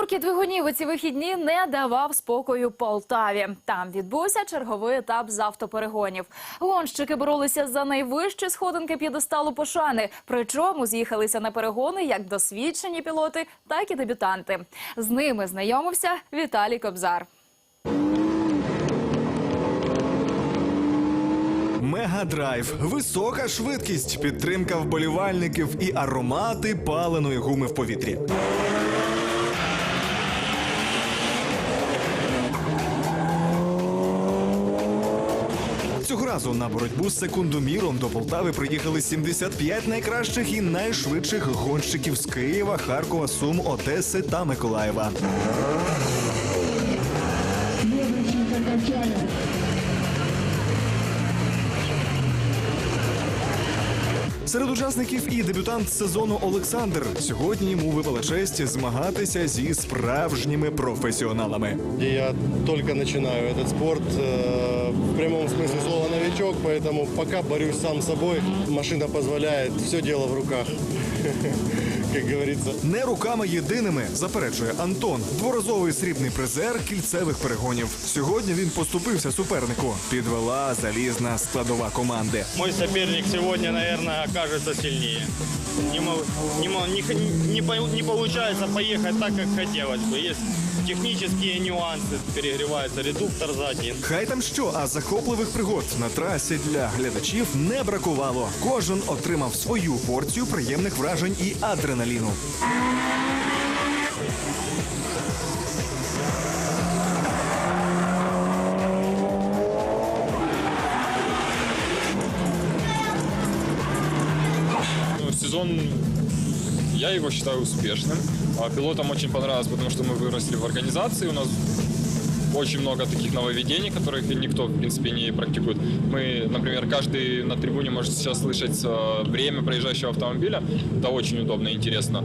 Гуркіт двигунів у ці вихідні не давав спокою Полтаві. Там відбувся черговий етап з автоперегонів. Гонщики боролися за найвищі сходинки п'єдесталу пошани. Причому з'їхалися на перегони як досвідчені пілоти, так і дебютанти. З ними знайомився Віталій Кобзар. Мегадрайв, висока швидкість, підтримка вболівальників і аромати паленої гуми в повітрі. Цього разу на боротьбу з секундоміром до Полтави приїхали 75 найкращих і найшвидших гонщиків з Києва, Харкова, Сум, Одеси та Миколаєва. Серед учасників і дебютант сезону Олександр. Сьогодні йому випала честь змагатися зі справжніми професіоналами. И я только начинаю этот спорт. э, В прямом смысле слова новичок, поэтому пока борюсь сам с собой. Машина позволяет, все дело в руках, как говорится. Не руками єдиними заперечує Антон, дворазовий срібний призер кільцевих перегонів. Сьогодні він поступився супернику. Підвела залізна складова команди. Мой суперник сьогодні, мабуть, окажеться сильніше. Не, не, не не не получается поехать так, как хотелось бы. Есть технические нюансы. Перегревается редуктор задний. Хай там що, а захопливих пригод на трасі для глядачів не бракувало. Кожен отримав свою порцію приємних вражень і адреналіну. Ну, сезон, я его считаю успешным. А пилотам очень понравилось, потому что мы выросли в организации. У нас очень много таких нововведений, которых никто, в принципе, не практикует. Мы, например, каждый на трибуне может сейчас слышать э, время проезжающего автомобиля. Это очень удобно и интересно.